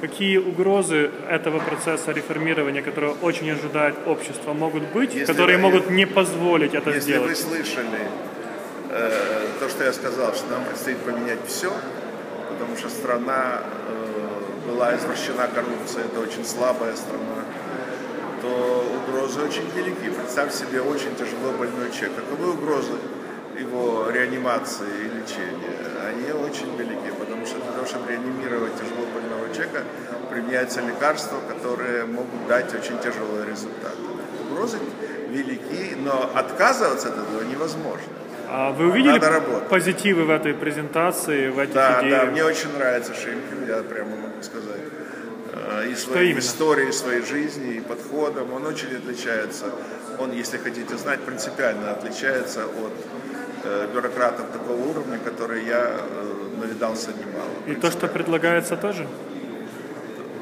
Какие угрозы этого процесса реформирования, которого очень ожидает общество, могут быть, Если которые вы- могут не позволить это Если вы сделать? слышали э, то, что я сказал, что нам предстоит поменять все, потому что страна э, была извращена коррупцией, это очень слабая страна, то угрозы очень велики. Представь себе очень тяжело больной человек. Каковы угрозы его реанимации и лечения? Они очень велики, потому что для того, чтобы реанимировать тяжело больного человека, применяются лекарства, которые могут дать очень тяжелые результаты. Угрозы велики, но отказываться от этого невозможно. А вы увидели Надо работать. позитивы в этой презентации, в этих Да, идеях? да, мне очень нравится Шимкин, я прямо могу сказать. Э, И своей историей, своей жизни, и подходом. Он очень отличается. Он, если хотите знать, принципиально отличается от э, бюрократов такого уровня, которые я э, навидался немало. И то, что предлагается тоже?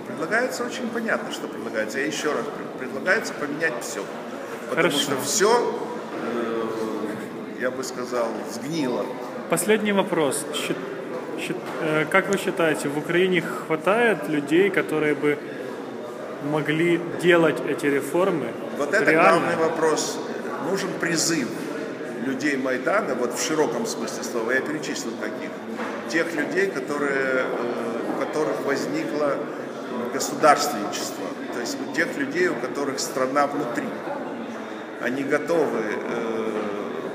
Предлагается очень понятно, что предлагается. Я еще раз предлагается поменять все. Потому Хорошо. что все, я бы сказал, сгнило. Последний вопрос. Э, Как вы считаете, в Украине хватает людей, которые бы могли делать эти реформы Вот это реально? главный вопрос. Нужен призыв людей Майдана, вот в широком смысле слова, я перечислил каких. Тех людей, которые, э, у которых возникло государственничество. То есть у тех людей, у которых страна внутри. Они готовы, э,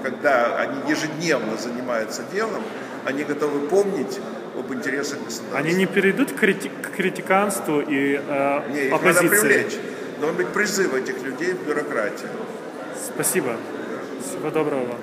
когда они ежедневно занимаются делом, они готовы помнить об интересах государства. Они не перейдут к, крити- к критиканству и э, Не, их надо оппозиции? привлечь. Должен быть призыв этих людей в бюрократию. Спасибо. Всего доброго вам.